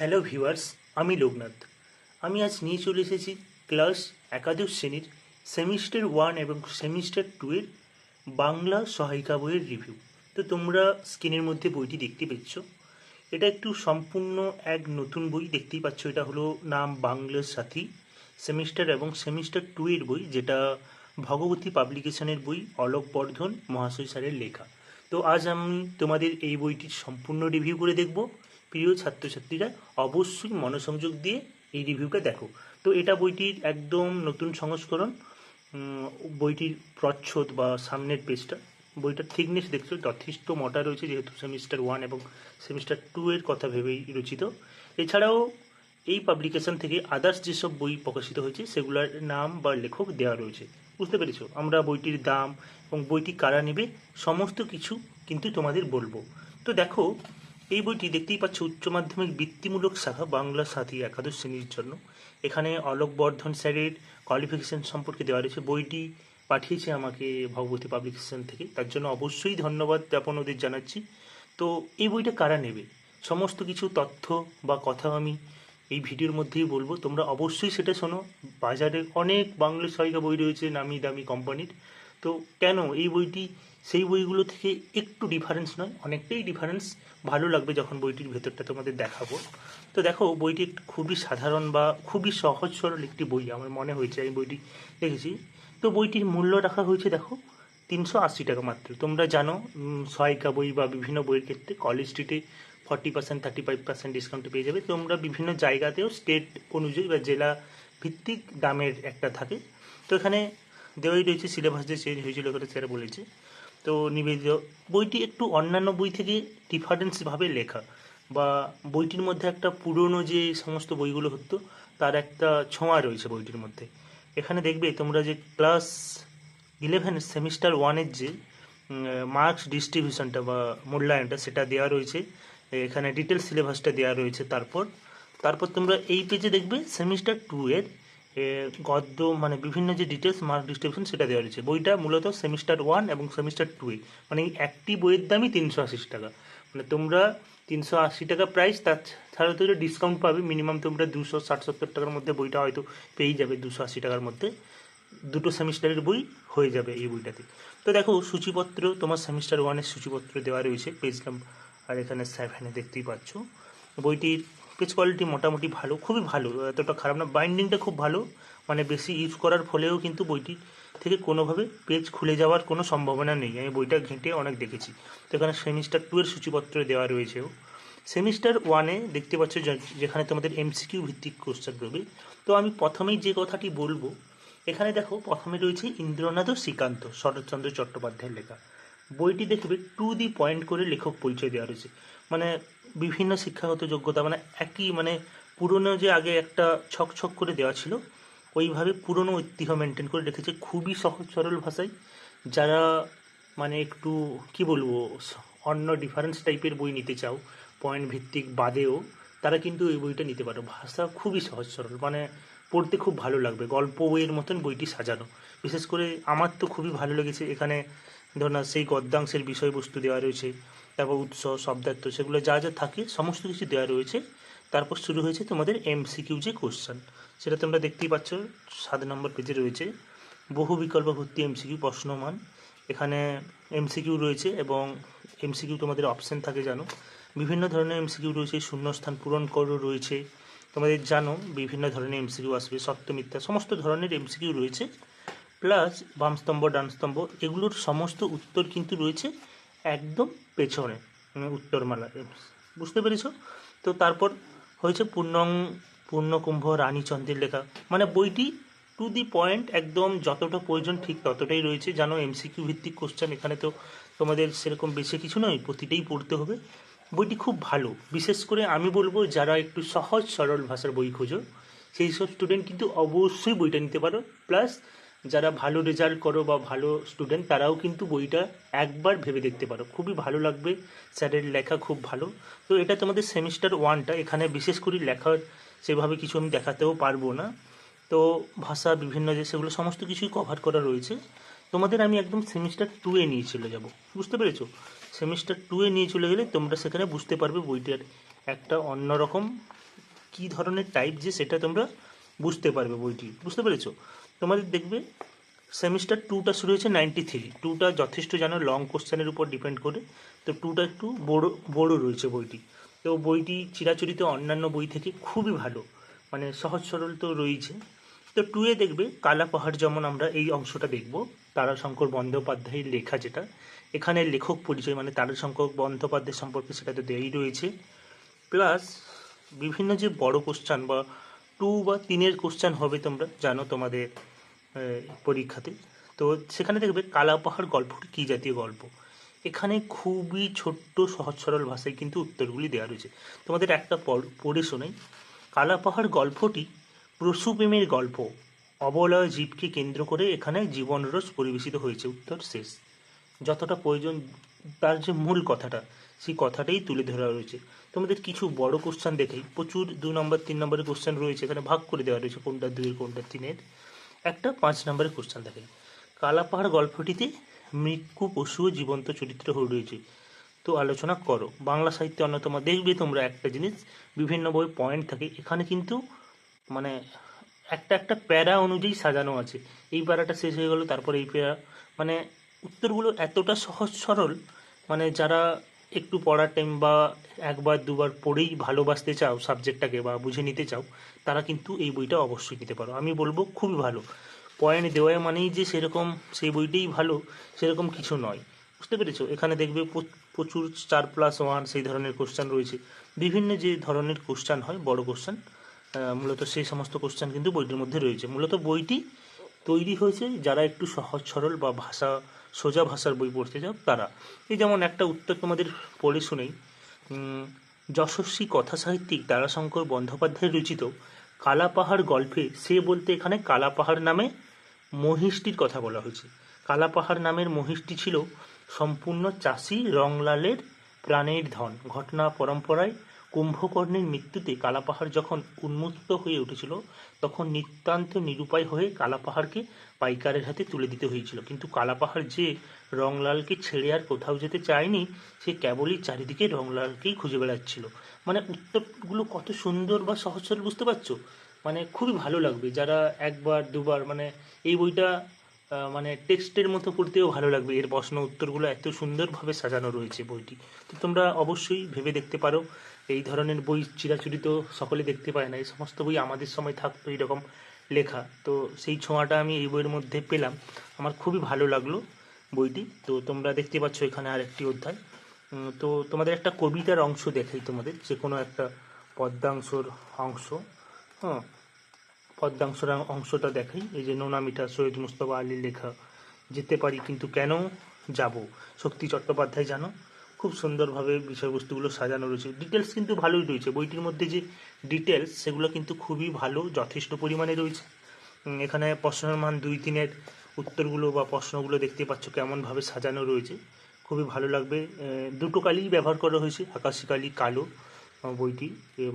Hello viewers, আমি লোকনাথ। আমি আজ নিয়ে চলে এসেছি ক্লাস একাদশ শ্রেণির সেমিস্টার ওয়ান এবং সেমিস্টার টু এর বাংলা সহায়িকা বইয়ের রিভিউ তো তোমরা স্ক্রিনের মধ্যে বইটি দেখতে পাচ্ছ এটা একটু সম্পূর্ণ এক নতুন বই, দেখতেই পাচ্ছ এটা হলো নাম বাংলা সাথী। সেমিস্টার এবং সেমিস্টার টু এর বই, যেটা ভগবতী পাবলিকেশনের বই অলোক বর্ধন মহাশয় স্যারের লেখা। তো আজ আমি তোমাদের এই বইটির সম্পূর্ণ রিভিউ করে দেখব। প্রিয় ছাত্রছাত্রীরা অবশ্যই মনোসংযোগ দিয়ে এই রিভিউটা দেখো। তো এটা বইটির একদম নতুন সংস্করণ বইটির প্রচ্ছদ বা সামনের পেজটা। বইটার থিকনেস দেখছ, যথেষ্ট মোটা রয়েছে, যেহেতু সেমিস্টার ওয়ান এবং সেমিস্টার টু এর কথা ভেবেই রচিত। এছাড়াও এই পাবলিকেশন থেকে আদার্স যেসব বই প্রকাশিত হয়েছে, সেগুলোর নাম বা লেখক দেওয়া রয়েছে। বুঝতে পেরেছ? আমরা বইটির দাম এবং বইটি কারা নেবে, সমস্ত কিছু কিন্তু তোমাদের বলব। তো দেখো এই বইটি দেখতেই পাচ্ছ উচ্চ মাধ্যমিক বৃত্তিমূলক শাখা বাংলা সাথী একাদশ শ্রেণির জন্য। এখানে অলোক বর্ধন স্যারের কোয়ালিফিকেশন সম্পর্কে দেওয়া রয়েছে। বইটি পাঠিয়েছে আমাকে ভগবতী পাবলিকেশন থেকে। তার জন্য অবশ্যই ধন্যবাদ জ্ঞাপন ওদের জানাচ্ছি। তো এই বইটা কারা নেবে? সমস্ত কিছু তথ্য বা কথা আমি এই ভিডিওর মধ্যেই বলব। তোমরা অবশ্যই সেটা শোনো। বাজারে অনেক বাংলা সহায়িকা বই রয়েছে নামি দামি কোম্পানির। তো কেন এই বইটি সেই বইগুলো থেকে একটু ডিফারেন্স নয়, অনেকটাই ডিফারেন্স ভালো লাগবে যখন বইটির ভেতরটা তোমাদের দেখাবো। তো দেখো, বইটি একটি খুবই সাধারণ বা খুবই সহজ সরল একটি বই, আমার মনে হয়েছে আমি বইটি দেখেছি। তো বইটির মূল্য রাখা হয়েছে দেখো, তিনশো আশি টাকা মাত্র। তোমরা জানো সহায়িকা বই বা বিভিন্ন বইয়ের ক্ষেত্রে কলেজ স্ট্রিটে forty percent thirty five percent discount পেয়ে যাবে। তোমরা বিভিন্ন জায়গাতেও স্টেট অনুযায়ী বা জেলা ভিত্তিক দামের একটা থাকে। তো এখানে দেওয়াই রয়েছে সিলেবাস যে চেঞ্জ হয়েছিল স্যার বলেছে। তো নিবেদিত। বইটি একটু অন্যান্য বই থেকে ডিফারেন্সভাবে লেখা। বা বইটির মধ্যে একটা পুরনো যে সমস্ত বইগুলো হতো, তার একটা ছোঁয়া রয়েছে বইটির মধ্যে। এখানে দেখবে তোমরা যে ক্লাস ইলেভেন সেমিস্টার ওয়ানের যে মার্কস ডিস্ট্রিবিউশনটা বা মূল্যায়নটা, সেটা দেওয়া রয়েছে। এখানে ডিটেল সিলেবাসটা দেওয়া রয়েছে তারপর। তারপর তোমরা এই পেজে দেখবে সেমিস্টার টু এর গদ্য মানে বিভিন্ন যে ডিটেলস মার্ক ডিস্ট্রিবিউশন সেটা দেওয়া রয়েছে। বইটা মূলত সেমিস্টার ওয়ান এবং সেমিস্টার টু এ মানে একটি বইয়ের দামই তিনশো আশি টাকা। মানে তোমরা তিনশো আশি টাকা প্রাইস তাছাড়াও তো ডিসকাউন্ট পাবে। মিনিমাম তোমরা দুশো ষাট সত্তর টাকার মধ্যে বইটা হয়তো পেয়েই যাবে দুশো আশি টাকার মধ্যে। দুটো সেমিস্টারের বই হয়ে যাবে এই বইটাতে। তো দেখো, সূচিপত্র, তোমার সেমিস্টার ওয়ানের সূচিপত্র দেওয়া রয়েছে। পেজ নাম্বার আর এখানে সেভেনে দেখতেই পাচ্ছ। বইটির পেজ কোয়ালিটি মোটামুটি ভালো, খুবই ভালো, এতটা খারাপ না বাইন্ডিংটা খুব ভালো মানে বেশি ইউজ করার ফলেও কিন্তু বইটি থেকে কোনোভাবে পেজ খুলে যাওয়ার কোনো সম্ভাবনা নেই। আমি বইটা ঘেঁটে অনেক দেখেছি। তো এখানে সেমিস্টার টু এর সূচিপত্র দেওয়া রয়েছেও সেমিস্টার ওয়ানে দেখতে পাচ্ছ যেখানে তোমাদের এমসিকিউ ভিত্তিক কোশ্চেন রবে তো আমি প্রথমেই যে কথাটি বলব, এখানে দেখো, প্রথমে রয়েছে ইন্দ্রনাথ ও শ্রীকান্ত, শরৎচন্দ্র চট্টোপাধ্যায়ের লেখা। বইটি দেখবে টু দি পয়েন্ট করে লেখক পরিচয় দেওয়া রয়েছে। বিভিন্ন শিক্ষাগত যোগ্যতা মানে একই মানে পুরনো যে আগে একটা ছক ছক করে দেওয়া ছিল, ওইভাবে পুরনো ঐতিহ্য মেনটেন করে রেখেছে খুবই সহজ সরল ভাষায়, যারা মানে একটু, কি বলব, অন্য ডিফারেন্স টাইপের বই নিতে চাও পয়েন্ট ভিত্তিক বাদেও, তারা কিন্তু এই বইটা নিতে পারো। ভাষা খুবই সহজ সরল মানে পড়তে খুব ভালো লাগবে, গল্প বইয়ের মতন বইটি সাজানো। বিশেষ করে আমার তো খুবই ভালো লেগেছে, এখানে ধর না সেই গদ্যাংশের বিষয়বস্তু দেওয়া রয়েছে তারপর উৎস, শব্দার্থ সেগুলো যা যা থাকে সমস্ত কিছু দেওয়া রয়েছে। তারপর শুরু হয়েছে তোমাদের এমসিকিউ যে কোশ্চেন সেটা তোমরা দেখতেই পাচ্ছ, সাত নম্বর পেজে রয়েছে। বহু বিকল্প ভর্তি এমসিকিউ প্রশ্নমান। এখানে এমসিকিউ রয়েছে এবং এমসিকিউ তোমাদের অপশন থাকে, জানো। বিভিন্ন ধরনের এমসিকিউ রয়েছে, শূন্যস্থান পূরণ করো রয়েছে। তোমাদের জানো, বিভিন্ন ধরনের এমসিকিউ আসবে, সত্য, মিথ্যা, সমস্ত ধরনের এমসিকিউ রয়েছে। প্লাস বাম স্তম্ভ, ডান স্তম্ভ, এগুলোর সমস্ত উত্তর কিন্তু রয়েছে। একদম পেছনে মানে উত্তরমালা, বুঝতে পেরেছ? তো তারপর হয়েছে পূর্ণং, পূর্ণকুম্ভ রানীচন্দ্রের লেখা। মানে বইটি টু দি পয়েন্ট একদম যতটা প্রয়োজন ঠিক ততটাই রয়েছে জানো এমসিকিউ ভিত্তিক কোশ্চেন এখানে তো তোমাদের সেরকম বেশি কিছু নয়, প্রতিটাই পড়তে হবে। বইটি খুব ভালো, বিশেষ করে আমি বলব যারা একটু সহজ সরল ভাষার বই খোঁজো, সেই সব স্টুডেন্ট কিন্তু অবশ্যই বইটা নিতে পারো। প্লাস যারা ভালো রেজাল্ট করো বা ভালো স্টুডেন্ট তারাও কিন্তু বইটা একবার ভেবে দেখতে পারো। খুবই ভালো লাগবে। স্যারের লেখা খুব ভালো। তো এটা তোমাদের সেমিস্টার ওয়ানটা এখানে বিশেষ করে লেখার সেভাবে কিছু আমি দেখাতেও পারব না। তো ভাষা, বিভিন্ন যে সেগুলো সমস্ত কিছুই কভার করা রয়েছে। তোমাদের আমি একদম সেমিস্টার টু এ নিয়ে চলে যাব। বুঝতে পেরেছ? সেমিস্টার টু এ নিয়ে চলে গেলে তোমরা সেখানে বুঝতে পারবে বইটার একটা অন্যরকম কী ধরনের টাইপ যে সেটা তোমরা বুঝতে পারবে বইটি। বুঝতে পেরেছ? তোমাদের দেখবে সেমিস্টার টুটা শুরু হয়েছে নাইনটি থ্রি টুটা যথেষ্ট জানো লং কোশ্চেনের উপর ডিপেন্ড করে। তো টুটা একটু বড় বড় রয়েছে বইটি। তো বইটি চিরাচরিত অন্যান্য বই থেকে খুবই ভালো। মানে সহজ সরল তো রয়েছে। তো টুয়ে দেখবে, কালা পাহাড় যেমন আমরা এই অংশটা দেখব, তারাশঙ্কর বন্দ্যোপাধ্যায়ের লেখা যেটা। এখানে লেখক পরিচয় মানে তারাশঙ্কর বন্দ্যোপাধ্যায় সম্পর্কে সেটা তো দেয়াই রয়েছে। প্লাস বিভিন্ন যে বড় কোশ্চান বা টু বা তিনের কোশ্চান হবে তোমরা, জানো তোমাদের পরীক্ষাতে। তো সেখানে দেখবে কালা পাহাড় গল্পটি কী জাতীয় গল্প? এখানে খুবই ছোট্ট, সহজ, সরল ভাষায় কিন্তু উত্তরগুলি দেওয়া রয়েছে। তোমাদের একটা পড়ে শোনাই। কালা পাহাড় গল্পটি পশুপ্রেমের গল্প। অবলয় জীবকে কেন্দ্র করে এখানে জীবনরস পরিবেশিত হয়েছে। উত্তর শেষ। যতটা প্রয়োজন, তার যে মূল কথাটা সেই কথাটাই তুলে ধরা রয়েছে তোমাদের কিছু বড় কোশ্চেন দেখেই প্রচুর দু নম্বর তিন নম্বরের কোশ্চেন রয়েছে, এখানে ভাগ করে দেওয়া রয়েছে কোনটা দুইয়ের কোনটা তিনের। একটা পাঁচ নম্বরের কোশ্চেন দেখে কালাপাহাড় গল্পটিতে মৃত্যু পশু জীবন্ত চরিত্র হয়ে রয়েছে। তো আলোচনা করো। বাংলা সাহিত্যে অন্যতম দেখবে তোমরা একটা জিনিস, বিভিন্ন বই পয়েন্ট থাকে। এখানে কিন্তু মানে একটা একটা প্যারা অনুযায়ী সাজানো আছে। এই প্যারাটা শেষ হয়ে গেলো, তারপরে এই প্যারা মানে উত্তরগুলো এতটা সহজ সরল মানে যারা একটু পড়ার টাইম বা একবার, দুবার পড়েই ভালোবাসতে চাও সাবজেক্টটাকে বা বুঝে নিতে চাও, তারা কিন্তু এই বইটা অবশ্যই নিতে পারো। আমি বলব খুবই ভালো। পয়েন্ট দেওয়া মানেই যে সেরকম সেই বইটাই ভালো, সেরকম কিছু নয়। বুঝতে পেরেছ? এখানে দেখবে প্রচুর চার প্লাস ওয়ান সেই ধরনের কোশ্চান রয়েছে। বিভিন্ন যে ধরনের কোশ্চান হয়, বড় কোশ্চান মূলত সেই সমস্ত কোশ্চান কিন্তু বইটির মধ্যে রয়েছে। মূলত বইটি তৈরি হয়েছে যারা একটু সহজ সরল বা ভাষা সোজা ভাষার বই পড়তে চাও তারা। এই যেমন একটা উত্তর তোমাদের পড়ে শুনেই যশস্বী কথা সাহিত্যিক তারাশঙ্কর বন্দ্যোপাধ্যায় রচিত কালাপাহাড় গল্পে সে বলতে এখানে কালাপাহাড় নামে মহিষটির কথা বলা হয়েছে। কালাপাহাড় নামের মহিষটি ছিল সম্পূর্ণ চাষি রংলালের প্রাণের ধন। ঘটনা পরম্পরায় কুম্ভকর্ণের মৃত্যুতে কালাপাহাড় যখন উন্মুক্ত হয়ে উঠেছিল, তখন নিতান্ত নিরুপায় হয়ে কালাপাহাড়কে পাইকারের হাতে তুলে দিতে হয়েছিল। কিন্তু কালাপাহাড় যে রংলালকে ছেড়ে আর কোথাও যেতে চায়নি, সে কেবলই চারিদিকে রংলালকেই খুঁজে বেড়াচ্ছিল। মানে উত্তরগুলো কত সুন্দর বা সহজ সরল বুঝতে পারছ? মানে খুবই ভালো লাগবে। যারা একবার, দুবার মানে এই বইটা মানে টেক্সটের মতো পড়তেও ভালো লাগবে। এর প্রশ্ন উত্তরগুলো এত সুন্দরভাবে সাজানো রয়েছে বইটি। তো তোমরা অবশ্যই ভেবে দেখতে পারো। এই ধরনের বই চিরাচরিত সকলে দেখতে পায় না। এই সমস্ত বই আমাদের সময় থাকতো এরকম লেখা। তো সেই ছোঁয়াটা আমি এই বইয়ের মধ্যে পেলাম। আমার খুবই ভালো লাগল বইটি। তো তোমরা দেখতে পাচ্ছ এখানে আরেকটি অধ্যায়। তো তোমাদের একটা কবিতার অংশ দেখাই তোমাদের। যে কোনো একটা পদ্মাংশর অংশ। হ্যাঁ পদ্মাংশর অংশটা দেখাই। এই যে নোনা মিঠা সৈয়দ মুস্তফা আলীর লেখা, যেতে পারি কিন্তু কেন যাব? শক্তি চট্টোপাধ্যায় জানো? খুব সুন্দরভাবে বিষয়বস্তুগুলো সাজানো রয়েছে। ডিটেলস কিন্তু ভালোই রয়েছে। বইটির মধ্যে যে ডিটেলস সেগুলো কিন্তু খুবই ভালো, যথেষ্ট পরিমাণে রয়েছে। এখানে প্রশ্নের মান দুই তিনের উত্তরগুলো বা প্রশ্নগুলো দেখতে পাচ্ছ কেমনভাবে সাজানো রয়েছে। খুবই ভালো লাগবে। দুটো কালি ব্যবহার করা হয়েছে, আকাশি কালি, কালো বইটি।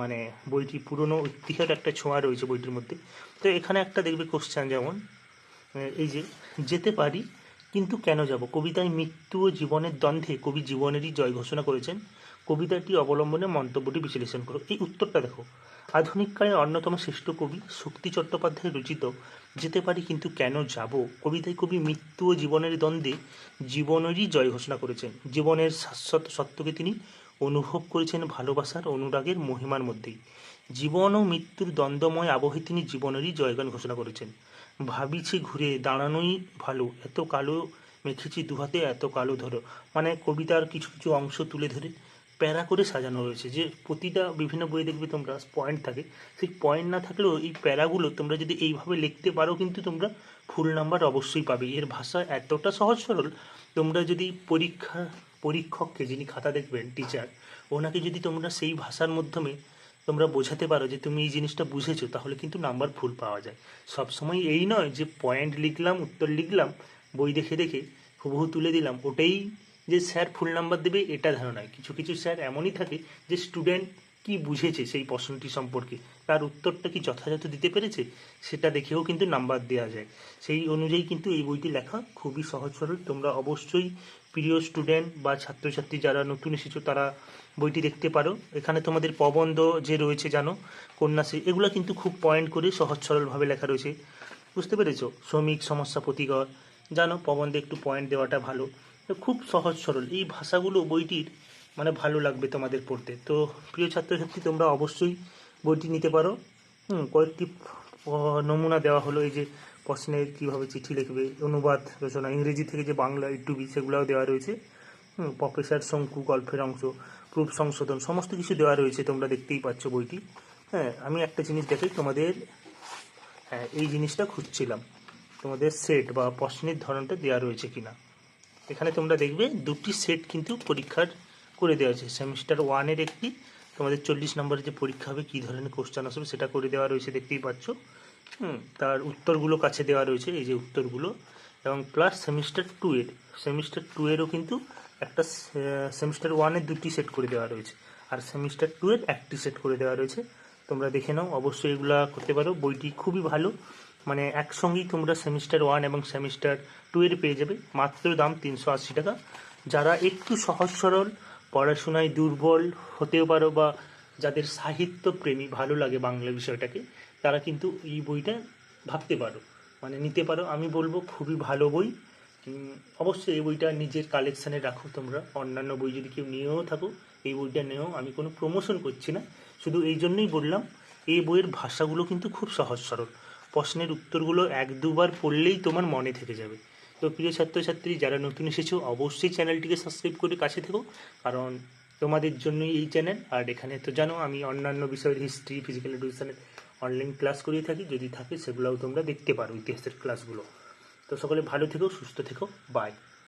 মানে বইটি পুরনো ঐতিহ্যের একটা ছোঁয়া রয়েছে বইটির মধ্যে। তো এখানে একটা দেখবে কোশ্চেন যেমন এই যে, যেতে পারি কিন্তু কেন যাব? কবিতায় মৃত্যু ও জীবনের দ্বন্দ্বে কবি জীবনেরই জয় ঘোষণা করেছেন। কবিতাটি অবলম্বনে মন্তব্যটি বিশ্লেষণ করো। এই উত্তরটা দেখো। আধুনিক কালের অন্যতম শ্রেষ্ঠ কবি শক্তি চট্টোপাধ্যায় রচিত যেতে পারি কিন্তু কেন যাব? কবিতায় কবি মৃত্যু ও জীবনের দ্বন্দ্বে জীবনেরই জয় ঘোষণা করেছেন। জীবনের শাশ্বত সত্যকে তিনি অনুভব করেছেন ভালোবাসার অনুরাগের মহিমার মধ্যেই। জীবন ও মৃত্যুর দ্বন্দ্বময় আবহে তিনি জীবনেরই জয়গান ঘোষণা করেছেন। ভাবিছি ঘুরে দাঁড়ানোই ভালো। এত কালো মেখেছি দুহাতে, এত কালো ধরো। মানে কবিতার কিছু কিছু অংশ তুলে ধরে প্যারা করে সাজানো রয়েছে যে প্রতিটা বিভিন্ন বইয়ে দেখবে তোমরা পয়েন্ট থাকে। সেই পয়েন্ট না থাকলেও এই প্যারাগুলো তোমরা যদি এইভাবে লিখতে পারো কিন্তু তোমরা ফুল নাম্বার অবশ্যই পাবে। এর ভাষা এতটা সহজ সরল, তোমরা যদি পরীক্ষা, পরীক্ষককে যিনি খাতা দেখবেন টিচার ওনাকে যদি তোমরা সেই ভাষার মাধ্যমে তোমরা বোঝাতে পারো যে তুমি এই জিনিসটা বুঝেছ, তাহলে কিন্তু নাম্বার ফুল পাওয়া যায়। সবসময় এই নয় যে পয়েন্ট লিখলাম, উত্তর লিখলাম, বই দেখে দেখে হুবহু তুলে দিলাম, ওটাই যে স্যার ফুল নাম্বার দেবে, এটা ধারণা কিছু কিছু স্যার এমনই থাকে যে স্টুডেন্ট কি বুঝেছে সেই প্রশ্নটি সম্পর্কে, তার উত্তরটা কি যথাযথ দিতে পেরেছে, সেটা দেখেও কিন্তু নাম্বার দেওয়া যায়। সেই অনুযায়ী কিন্তু এই বইটি লেখা খুবই সহজ সরল। তোমরা অবশ্যই প্রিয় স্টুডেন্ট বা ছাত্রছাত্রী যারা নতুন এসেছ, তারা বইটি দেখতে পারো। এখানে তোমাদের প্রবন্ধ যে রয়েছে জানো, কন্যাশ্রী, এগুলো কিন্তু খুব পয়েন্ট করে সহজ সরলভাবে লেখা রয়েছে। বুঝতে পেরেছ? শ্রমিক, সমস্যা, প্রতিকর। জানো, প্রবন্ধে একটু পয়েন্ট দেওয়াটা ভালো। খুব সহজ সরল। এই ভাষাগুলো বইটির মানে ভালো লাগবে তোমাদের পড়তে। তো প্রিয় ছাত্রছাত্রী, তোমরা অবশ্যই বইটি নিতে পারো। হুম, কয়েকটি নমুনা দেওয়া হলো। এই যে প্রশ্নের কীভাবে চিঠি লিখবে, অনুবাদ, রচনা, ইংরেজি থেকে যে বাংলা ইউটিউবি সেগুলোও দেওয়া রয়েছে। প্রফেসর শঙ্কু, গল্পের অংশ, প্রুফ সংশোধন, সমস্ত কিছু দেওয়া রয়েছে, তোমরা দেখতেই পাচ্ছ বইটি। হ্যাঁ আমি একটা জিনিস দেখাই তোমাদের হ্যাঁ এই জিনিসটা খুঁজছিলাম। তোমাদের সেট বা প্রশ্নের ধরনটা দেওয়া রয়েছে কিনা। এখানে তোমরা দেখবে, দুটি সেট কিন্তু পরীক্ষার করে দেওয়া আছে। সেমিস্টার ওয়ানের একটি, তোমাদের চল্লিশ নম্বরের যে পরীক্ষা হবে, কী ধরনের কোশ্চেন আসবে, সেটা করে দেওয়া রয়েছে, দেখতেই পাচ্ছ। হুম, তার উত্তরগুলো কাছে দেওয়া রয়েছে, এই যে উত্তরগুলো। এবং প্লাস সেমিস্টার টু এর সেমিস্টার টু এরও কিন্তু একটা সেমিস্টার ওয়ানের দুটি সেট করে দেওয়া রয়েছে। আর সেমিস্টার টু এর একটি সেট করে দেওয়া রয়েছে। তোমরা দেখে নাও, অবশ্যই এগুলা করতে পারো। বইটি খুবই ভালো। মানে একসঙ্গেই তোমরা সেমিস্টার ওয়ান এবং সেমিস্টার টু এর পেয়ে যাবে। মাত্র দাম তিনশো আশি টাকা। যারা একটু সহজ সরল, পড়াশোনায় দুর্বল হতেও পারো বা যাদের সাহিত্য প্রেমী ভালো লাগে বাংলা বিষয়টাকে, তারা কিন্তু এই বইটা ভাবতে পারো। মানে নিতে পারো। আমি বলব খুবই ভালো বই। অবশ্যই এই বইটা নিজের কালেকশানে রাখো তোমরা। অন্যান্য বই যদি কেউ নিয়েও থাকো, এই বইটা নেও আমি কোনো প্রমোশন করছি না। শুধু এই জন্যই বললাম, এই বইয়ের ভাষাগুলো কিন্তু খুব সহজ সরল। প্রশ্নের উত্তরগুলো এক দুবার পড়লেই তোমার মনে থেকে যাবে। তো প্রিয় ছাত্রছাত্রী, যারা নতুন এসেছ, অবশ্যই চ্যানেলটিকে সাবস্ক্রাইব করে কাছে থেকো, কারণ তোমাদের জন্যই এই চ্যানেল। আর এখানে তো জানো, আমি অন্যান্য বিষয়ের হিস্ট্রি ফিজিক্যাল এডুকেশনের অনলাইন ক্লাস করিয়ে থাকি। যদি থাকে, সেগুলোও তোমরা দেখতে পারো ইতিহাসের ক্লাসগুলো তো সকলে ভালো থেকো সুস্থ থেকো বাই